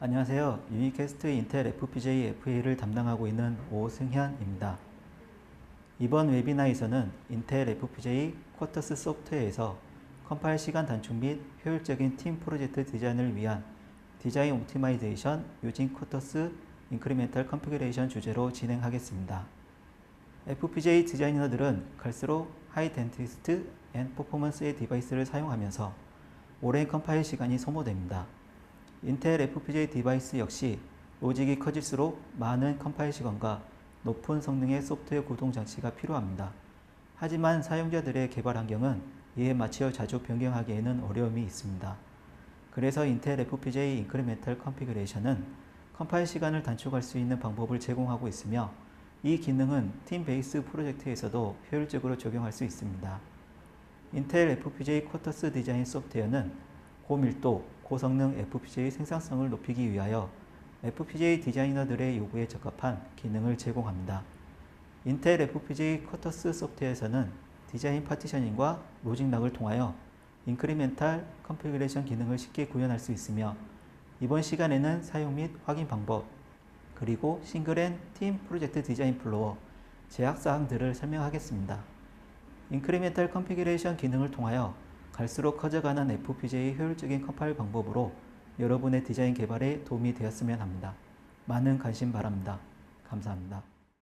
안녕하세요. 유니캐스트 인텔 FPGA FA를 담당하고 있는 오승현입니다. 이번 웨비나에서는 인텔 FPGA 쿼터스 소프트웨어에서 컴파일 시간 단축 및 효율적인 팀 프로젝트 디자인을 위한 디자인 옵티마이제이션 유진 쿼터스 인크리멘탈 컨피그레이션 주제로 진행하겠습니다. FPGA 디자이너들은 갈수록 하이 덴티스트 앤 퍼포먼스의 디바이스를 사용하면서 오랜 컴파일 시간이 소모됩니다. 인텔 FPGA 디바이스 역시 로직이 커질수록 많은 컴파일 시간과 높은 성능의 소프트웨어 구동 장치가 필요합니다. 하지만 사용자들의 개발 환경은 이에 맞춰 자주 변경하기에는 어려움이 있습니다. 그래서 인텔 FPGA 인크리멘탈 컨피그레이션은 컴파일 시간을 단축할 수 있는 방법을 제공하고 있으며 이 기능은 팀 베이스 프로젝트에서도 효율적으로 적용할 수 있습니다. 인텔 FPGA 쿼터스 디자인 소프트웨어는 고밀도, 고성능 FPGA 생산성을 높이기 위하여 FPGA 디자이너들의 요구에 적합한 기능을 제공합니다. 인텔 FPGA 쿼터스 소프트웨어에서는 디자인 파티셔닝과 로직락을 통하여 인크리멘탈 컨피그레이션 기능을 쉽게 구현할 수 있으며 이번 시간에는 사용 및 확인 방법 그리고 싱글앤 팀 프로젝트 디자인 플로어 제약 사항들을 설명하겠습니다. 인크리멘탈 컨피그레이션 기능을 통하여 갈수록 커져가는 FPGA 효율적인 컴파일 방법으로 여러분의 디자인 개발에 도움이 되었으면 합니다. 많은 관심 바랍니다. 감사합니다.